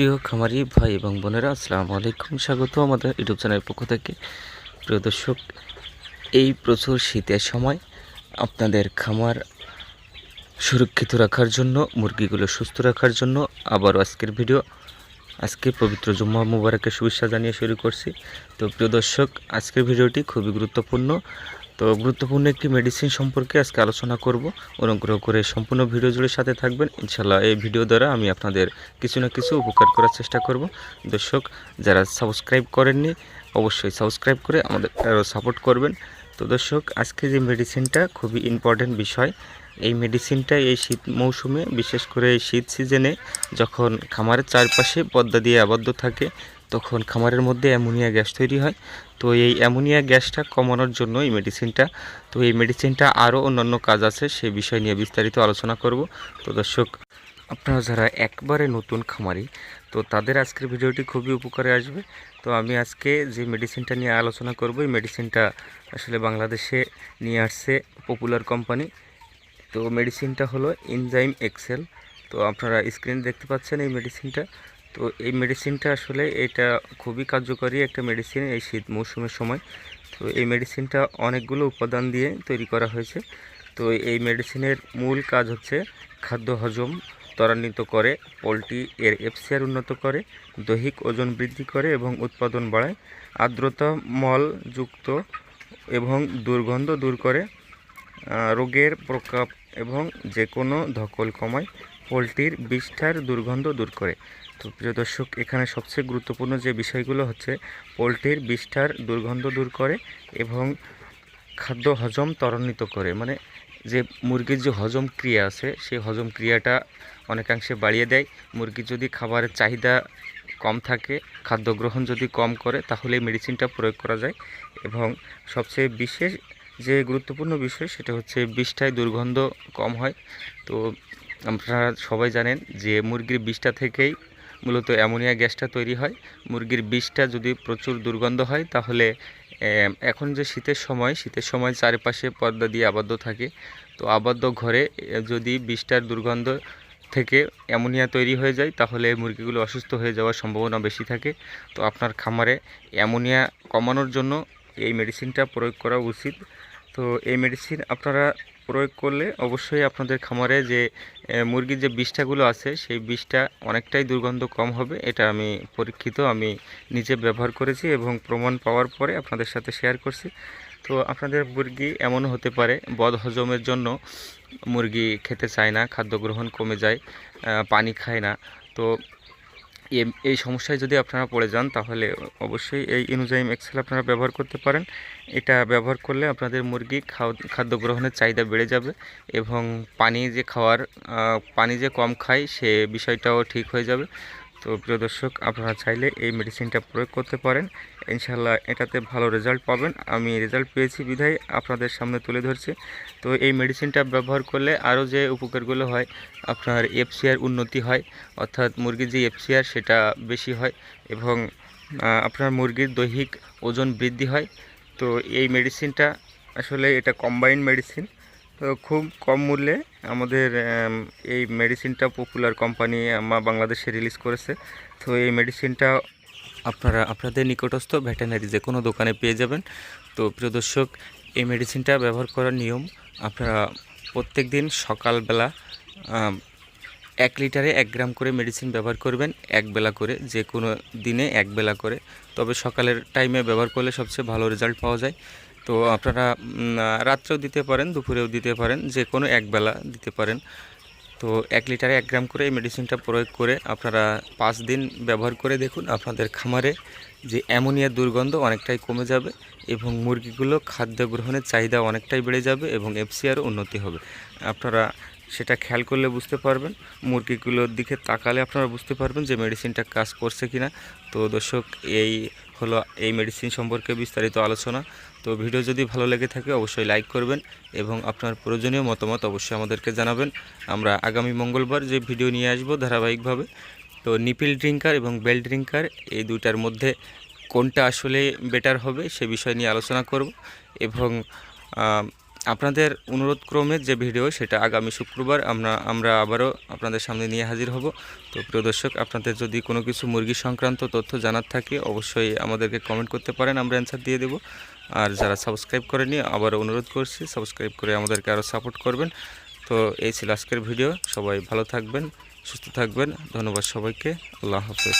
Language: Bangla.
প্রিয় খামারি ভাই এবং বোনেরা, আসসালামু আলাইকুম। স্বাগত আমাদের ইউটিউব চ্যানেলের পক্ষ থেকে। প্রিয় দর্শক, এই প্রচুর শীতের সময় আপনাদের খামার সুরক্ষিত রাখার জন্য, মুরগিগুলো সুস্থ রাখার জন্য আবারও আজকের ভিডিও, আজকে পবিত্র জুম্মা মুবারকের শুভেচ্ছা জানিয়ে শুরু করছি। তো প্রিয় দর্শক, আজকের ভিডিওটি খুবই গুরুত্বপূর্ণ। তো গুরুত্বপূর্ণ একটি মেডিসিন সম্পর্কে আজকে আলোচনা করব। অনুগ্রহ করে সম্পূর্ণ ভিডিও জুড়ে সাথে থাকবেন। ইনশাল্লাহ এই ভিডিও দ্বারা আমি আপনাদের কিছু না কিছু উপকার করার চেষ্টা করব। দর্শক, যারা সাবস্ক্রাইব করেননি, অবশ্যই সাবস্ক্রাইব করে আমাদের আরও সাপোর্ট করবেন। তো দর্শক, আজকে যে মেডিসিনটা খুবই ইম্পর্ট্যান্ট বিষয়। এই মেডিসিনটা এই শীত মৌসুমে, বিশেষ করে এই শীত সিজনে যখন খামারের চারপাশে পদ্মা দিয়ে আবদ্ধ থাকে তখন খামারের মধ্যে অ্যামোনিয়া গ্যাস তৈরি হয়। তো এই অ্যামোনিয়া গ্যাসটা কমানোর জন্য এই মেডিসিনটা তো এই মেডিসিনটা আরও অন্যান্য কাজ আছে, সে বিষয় নিয়ে বিস্তারিত আলোচনা করব। তো দর্শক, আপনারা যারা একবারে নতুন খামারি, তো তাদের আজকের ভিডিওটি খুবই উপকারে আসবে। তো আমি আজকে যে মেডিসিনটা নিয়ে আলোচনা করব, এই মেডিসিনটা আসলে বাংলাদেশে নিয়ে আসছে পপুলার কোম্পানি তো মেডিসিনটা হলো এনজাইম এক্সেল তো আপনারা স্ক্রিন দেখতে পাচ্ছেন এই মেডিসিনটা তো এই মেডিসিনটা আসলে এটা খুবই কার্যকরী একটা মেডিসিন এই শীত মৌসুমের সময়। তো এই মেডিসিনটা অনেকগুলো উপাদান দিয়ে তৈরি করা হয়েছে। তো এই মেডিসিনের মূল কাজ হচ্ছে খাদ্য হজম ত্বরান্বিত করে, পোলট্রি এর এফসিআর উন্নত করে, দৈহিক ওজন বৃদ্ধি করে এবং উৎপাদন বাড়ায়, আর্দ্রতা মলযুক্ত এবং দুর্গন্ধ দূর করে রোগের প্রকোপ এবং যে কোনো ধকল কমায়, পোলট্রির বিষ্ঠার দুর্গন্ধ দূর করে। তো প্রিয় দর্শক, এখানে সবচেয়ে গুরুত্বপূর্ণ যে বিষয়গুলো হচ্ছে পোলট্রির বিষ্ঠার দুর্গন্ধ দূর করে এবং খাদ্য হজম ত্বরান্বিত করে। মানে যে মুরগির যে হজম ক্রিয়া আছে, সেই হজম ক্রিয়াটা অনেকাংশে বাড়িয়ে দেয়। মুরগির যদি খাবারের চাহিদা কম থাকে, খাদ্য গ্রহণ যদি কম করে, তাহলে মেডিসিনটা প্রয়োগ করা যায়। এবং সবচেয়ে বিশেষ যে গুরুত্বপূর্ণ বিষয়, সেটা হচ্ছে বিষটায় দুর্গন্ধ কম হয়। তো আপনারা সবাই জানেন যে মুরগির বিষটা থেকেই মূলত অ্যামোনিয়া গ্যাসটা তৈরি হয়। মুরগির বিষটা যদি প্রচুর দুর্গন্ধ হয়, তাহলে এখন যে শীতের সময় শীতের সময় চারিপাশে পর্দা দিয়ে আবদ্ধ থাকে। তো আবদ্ধ ঘরে যদি বিষটার দুর্গন্ধ থেকে অ্যামোনিয়া তৈরি হয়ে যায়, তাহলে মুরগিগুলো অসুস্থ হয়ে যাওয়ার সম্ভাবনা বেশি থাকে। তো আপনার খামারে অ্যামোনিয়া কমানোর জন্য এই মেডিসিনটা প্রয়োগ করা উচিত। তো এই মেডিসিন আপনারা প্রয়োগ করলে অবশ্যই আপনাদের খামারে যে মুরগির যে বিষটাগুলো আছে, সেই বিষটা অনেকটাই দুর্গন্ধ কম হবে। এটা আমি পরীক্ষিত, আমি নিজে ব্যবহার করেছি এবং প্রমাণ পাওয়ার পরে আপনাদের সাথে শেয়ার করছি। তো আপনাদের মুরগি এমনও হতে পারে, বদ হজমের জন্য মুরগি খেতে চায় না, খাদ্য গ্রহণ কমে যায় পানি খায় না। তো এই সমস্যায় যদি আপনারা পড়ে যান, তাহলে অবশ্যই এই ইনোজাইম এক্সেল আপনারা ব্যবহার করতে পারেন। এটা ব্যবহার করলে আপনাদের মুরগি খাদ্য গ্রহণের চাহিদা বেড়ে যাবে এবং পানি যে খাওয়ার পানি যে কম খায় সে বিষয়টাও ঠিক হয়ে যাবে। তো প্রিয় দর্শক, আপনারা চাইলে এই মেডিসিনটা প্রয়োগ করতে পারেন। ইনশাল্লাহ এটাতে ভালো রেজাল্ট পাবেন। আমি রেজাল্ট পেয়েছি বিধায় আপনাদের সামনে তুলে ধরছি। তো এই মেডিসিনটা ব্যবহার করলে আরও যে উপকারগুলো হয়, আপনার এফসিআর উন্নতি হয়, অর্থাৎ মুরগির যে এফসিআর সেটা বেশি হয় এবং আপনার মুরগির দৈহিক ওজন বৃদ্ধি হয়। তো এই মেডিসিনটা আসলে এটা কম্বাইন্ড মেডিসিন তো খুব কম মূল্যে আমাদের এই মেডিসিনটা পপুলার কোম্পানি আমার বাংলাদেশে রিলিজ করেছে। তো এই মেডিসিনটা আপনারা, আপনাদের নিকটস্থ ভেটেনারি যে কোনো দোকানে পেয়ে যাবেন। তো প্রিয় দর্শক, এই মেডিসিনটা ব্যবহার করার নিয়ম, আপনারা প্রত্যেক দিন সকালবেলা এক লিটারে এক গ্রাম করে মেডিসিন ব্যবহার করবেন, এক বেলা করে, যে কোনো দিনে এক বেলা করে। তবে সকালের টাইমে ব্যবহার করলে সবচেয়ে ভালো রেজাল্ট পাওয়া যায়। তো আপনারা রাত্রেও দিতে পারেন, দুপুরেও দিতে পারেন যে কোনো একবেলা দিতে পারেন। তো এক লিটারে এক গ্রাম করে এই মেডিসিনটা প্রয়োগ করে আপনারা পাঁচ দিন ব্যবহার করে দেখুন আপনাদের খামারে যে অ্যামোনিয়া দুর্গন্ধ অনেকটাই কমে যাবে এবং মুরগিগুলো খাদ্য গ্রহণের চাহিদা অনেকটাই বেড়ে যাবে এবং এফসিআরও উন্নতি হবে। আপনারা সেটা খেয়াল করলে বুঝতে পারবেন। মুরগিগুলোর দিকে তাকালে আপনারা বুঝতে পারবেন যে মেডিসিনটা কাজ করছে কিনা। তো দর্শক, এই হলো এই মেডিসিন সম্পর্কে বিস্তারিত আলোচনা। তো ভিডিও যদি ভালো লেগে থাকে অবশ্যই লাইক করবেন এবং আপনার প্রয়োজনীয় মতামত অবশ্যই আমাদেরকে জানাবেন। আমরা আগামী মঙ্গলবার যে ভিডিও নিয়ে আসব ধারাবাহিকভাবে, তো নিপিল ড্রিঙ্কার এবং বেল ড্রিঙ্কার এই দুইটার মধ্যে কোনটা আসলে বেটার হবে সে বিষয় নিয়ে আলোচনা করব এবং আপনাদের অনুরোধ ক্রমে যে ভিডিও, সেটা আগামী শুক্রবার আমরা আমরা আবারও আপনাদের সামনে নিয়ে হাজির হব। তো প্রিয় দর্শক, আপনাদের যদি কোনো কিছু মুরগি সংক্রান্ত তথ্য জানার থাকে, অবশ্যই আমাদেরকে কমেন্ট করতে পারেন, আমরা অ্যান্সার দিয়ে দেব। আর যারা সাবস্ক্রাইব করেনি আবারও অনুরোধ করছি সাবস্ক্রাইব করে আমাদেরকে আরও সাপোর্ট করবেন। তো এই ছিল আজকের ভিডিও। সবাই ভালো থাকবেন, সুস্থ থাকবেন। ধন্যবাদ সবাইকে। আল্লাহ হাফেজ।